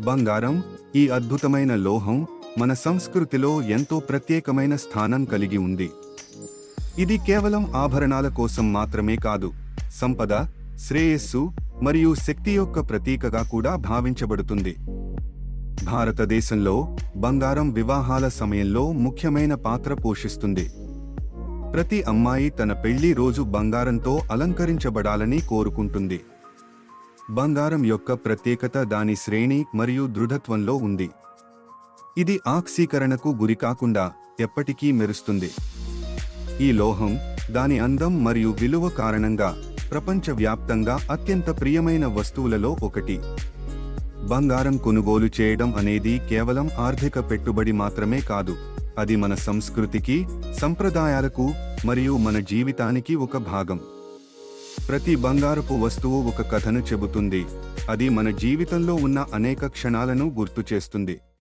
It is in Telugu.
బంగారం ఈ అద్భుతమైన లోహం మన సంస్కృతిలో ఎంతో ప్రత్యేకమైన స్థానం కలిగి ఉంది. ఇది కేవలం ఆభరణాల కోసం మాత్రమే కాదు సంపద శ్రేయస్సు మరియు శక్తి యొక్క ప్రతీకగా కూడా భావించబడుతుంది. భారతదేశంలో బంగారం వివాహాల సమయంలో ముఖ్యమైన పాత్ర పోషిస్తుంది. ప్రతి అమ్మాయి తన పెళ్ళి రోజు బంగారంతో అలంకరించబడాలని కోరుకుంటుంది. బంగారం యొక్క ప్రత్యేకత దాని శ్రేణి మరియు దృఢత్వంలో ఉంది. ఇది ఆక్సీకరణకు గురికాకుండా ఎప్పటికీ మెరుస్తుంది. ఈ లోహం దాని అందం మరియు విలువ కారణంగా ప్రపంచవ్యాప్తంగా అత్యంత ప్రియమైన వస్తువులలో ఒకటి. బంగారం కొనుగోలు చేయడం అనేది కేవలం ఆర్థిక పెట్టుబడి మాత్రమే కాదు. అది మన సంస్కృతికి సంప్రదాయాలకు మరియు మన జీవితానికి ఒక భాగం. ప్రతి బంగారపు వస్తువు ఒక కథను చెబుతుంది. అది మన జీవితంలో ఉన్న అనేక క్షణాలను గుర్తు చేస్తుంది.